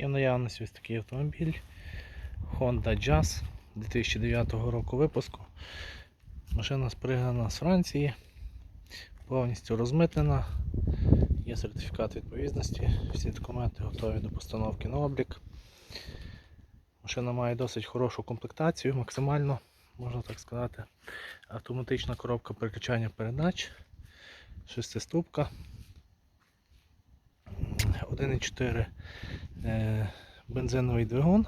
Є в наявності ось такий автомобіль Honda Jazz 2009 року випуску. Машина спригнана з Франції, повністю розмитнена, є сертифікат відповідності, всі документи готові до постановки на облік. Машина має досить хорошу комплектацію, максимально, можна так сказати. Автоматична коробка переключання передач, шестиступка, 1,4 е, бензиновий двигун.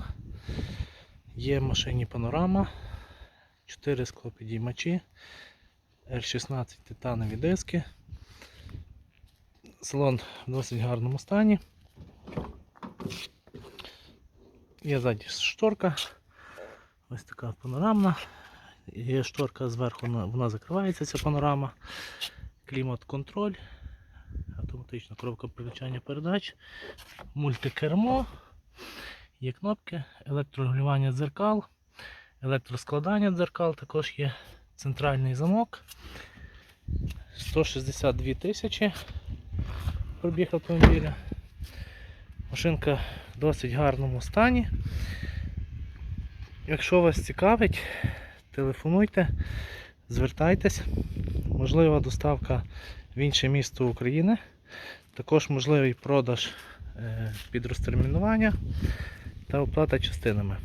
Є в машині панорама, 4 склопідіймачі, R16 титанові диски. Салон в досить гарному стані. Є ззаді шторка. Ось така панорамна. Є шторка зверху, вона, вона закривається, ця панорама. Клімат-контроль, автоматична коробка переключання передач, мультикермо, є кнопки, електрорегулювання дзеркал, електроскладання дзеркал, також є центральний замок. 162 тисячі пробіг автомобіля. Машинка в досить гарному стані. Якщо вас цікавить, телефонуйте, звертайтесь. Можлива доставка в інше місто України. Також можливий продаж е, під розтермінування та оплата частинами.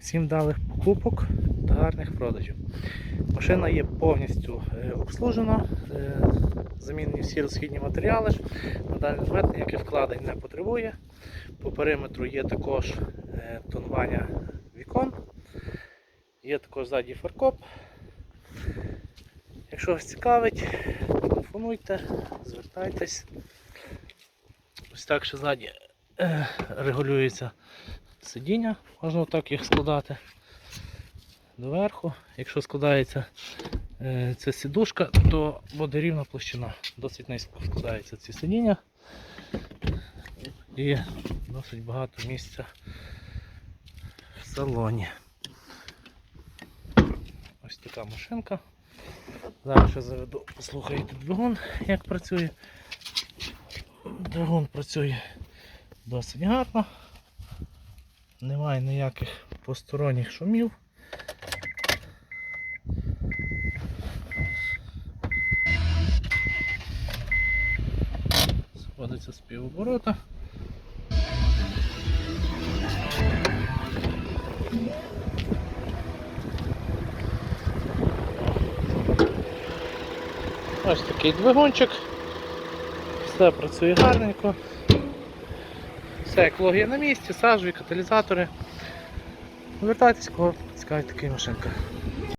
Всім вдалих покупок та гарних продажів. Машина є повністю е, обслужена, е, замінені всі розхідні матеріали. На даний момент ніяких вкладень не потребує. По периметру є також тонування вікон, є також ззаді фаркоп. Якщо вас цікавить, телефонуйте, звертайтесь. Ось так ще ззаді е, регулюється сидіння, можна отак їх складати доверху. Якщо складається е, ця сідушка, то буде рівна площина. Досить низько складаються ці сидіння. І досить багато місця в салоні. Ось така машинка. Зараз ще заведу, послухайте двигун, як працює. Двигун працює досить гарно. Немає ніяких посторонніх шумів. Сходиться з півоборота. Ось такий двигунчик. Все працює гарненько. Все екологія на місці, сажові, каталізатори. Вертайтесь, кого цікавить така машинка.